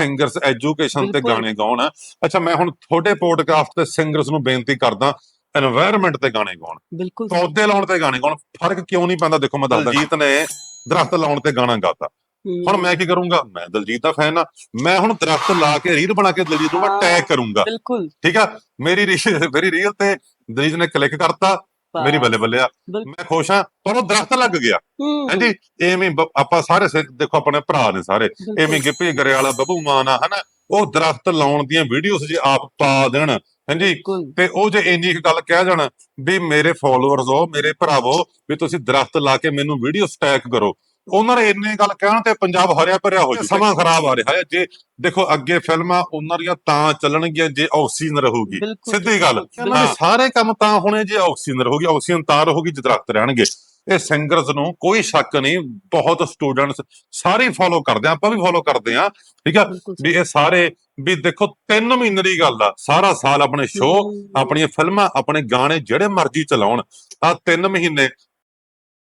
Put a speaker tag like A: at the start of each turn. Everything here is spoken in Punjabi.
A: ਸਿੰਗਰਸ ਐਜੂਕੇਸ਼ਨ ਤੇ ਗਾਣੇ ਗਾਉਣ। ਅੱਛਾ ਮੈਂ ਹੁਣ ਤੁਹਾਡੇ ਪੋਡਕਾਸਟ ਤੇ ਸਿੰਗਰਸ ਨੂੰ ਬੇਨਤੀ ਕਰਦਾ এনवायरमेंट ਤੇ ਗਾਣੇ ਗਾਉਣ। ਪੌਦੇ ਲਾਉਣ ਤੇ ਗਾਣੇ ਗਾਉਣ। ਫ਼ਰਕ ਕਿਉਂ ਨਹੀਂ ਪੈਂਦਾ? ਦੇਖੋ ਮੈਂ ਦੱਸਦਾ ਦਲਜੀਤ ਨੇ ਦਰਖਤ ਲਾਉਣ ਤੇ ਗਾਣਾ ਗਾਤਾ। ਹੁਣ ਮੈਂ ਕੀ ਕਰੂੰਗਾ? ਮੈਂ ਦਲਜੀਤ ਦਾ ਫੈਨ ਆ ਮੈਂ ਹੁਣ ਦਰਖਤ ਲਾ ਕੇ ਰੀਲ ਬਣਾ ਕੇ ਦਲਜੀਤ ਨੂੰ ਮੈਂ ਟੈਗ ਕਰੂੰਗਾ।
B: ਬਿਲਕੁਲ।
A: ਠੀਕ ਆ? ਮੇਰੀ ਮੇਰੀ ਰੀਲ ਤੇ ਦਲਜੀਤ ਨੇ ਕਲਿੱਕ ਕਰਤਾ। ਮੇਰੀ ਬੱਲੇ ਬੱਲੇ ਆ।
B: ਬਿਲਕੁਲ।
A: ਮੈਂ ਖੁਸ਼ ਆ ਪਰ ਉਹ ਦਰਖਤ ਲੱਗ ਗਿਆ।
B: ਹਮ,
A: ਹਾਂਜੀ ਐਵੇਂ ਬ- ਆਪਾਂ ਸਾਰੇ ਸੇ- ਦੇਖੋ ਆਪਣੇ ਭਰਾ ਨੇ ਸਾਰੇ।
B: ਬਿਲਕੁਲ।
A: ਐਵੇਂ ਗਿੱਪੀ ਗਰੇਵਾਲਾ ਬੱਬੂ ਮਾਨ ਆ ਹਨਾ? ਉਹ ਦਰਖਤ ਲਾਉਣ ਦੀਆਂ ਵੀਡੀਓਜ਼ ਜੇ ਆਪ ਪਾ ਦੇਣ ਹਾਂਜੀ
B: ਬਿਲਕੁਲ।
A: ਤੇ ਉਹ ਜੇ ਇੰਨੀ ਕੁ ਗੱਲ ਕਹਿ ਜਾਣ ਵੀ ਮੇਰੇ ਫਾਲੋਅਰਸ ਹੋ ਮੇਰੇ ਭਰਾਵੋ ਵੀ ਤੁਸੀਂ ਦਰਖਤ ਲਾ ਕੇ ਮੈਨੂੰ ਵੀਡੀਓ ਸਟੈਕ ਕਰੋ। ਉਹਨਾਂ ਨੇ ਇੰਨੀ ਗੱਲ ਕਹਿਣ ਤੇ ਪੰਜਾਬ ਹਰਿਆ ਭਰਿਆ ਹੋ ਜੂ ਸਮਾਂ ਖਰਾਬ ਆ ਰਿਹਾ ਹੈ। ਜੇ ਦੇਖੋ ਅੱਗੇ ਫਿਲਮਾਂ ਉਹਨਾਂ ਦੀਆਂ ਤਾਂ ਚੱਲਣਗੀਆਂ ਜੇ ਆਕਸੀਜਨ ਰਹੂਗੀ। ਸਿੱਧੀ ਗੱਲ। ਇਹਨਾਂ ਦੇ ਸਾਰੇ ਕੰਮ ਤਾਂ ਹੋਣੇ ਜੇ ਆਕਸੀਜਨ ਰਹੂਗੀ ਆਕਸੀਜਨ ਤਾਂ ਰਹੂਗੀ ਜੇ ਦਰਖਤ ਰਹਿਣਗੇ। ਇਹ ਸਿੰਗਰਸ ਨੂੰ ਕੋਈ ਸ਼ੱਕ ਨਹੀਂ ਬਹੁਤ ਸਟੂਡੈਂਟਸ ਸਾਰੇ ਫੋਲੋ ਕਰਦੇ ਆ ਆਪਾਂ ਵੀ ਫੋਲੋ ਕਰਦੇ ਆ ਠੀਕ ਆ? ਵੀ ਇਹ ਸਾਰੇ ਵੀ ਦੇਖੋ 3 ਮਹੀਨੇ ਦੀ ਗੱਲ ਆ ਸਾਰਾ ਸਾਲ ਆਪਣੇ ਸ਼ੋਅ ਆਪਣੀਆਂ ਫਿਲਮਾਂ ਆਪਣੇ ਗਾਣੇ ਜਿਹੜੇ ਮਰਜ਼ੀ ਚਲਾਉਣ ਆ 3 ਮਹੀਨੇ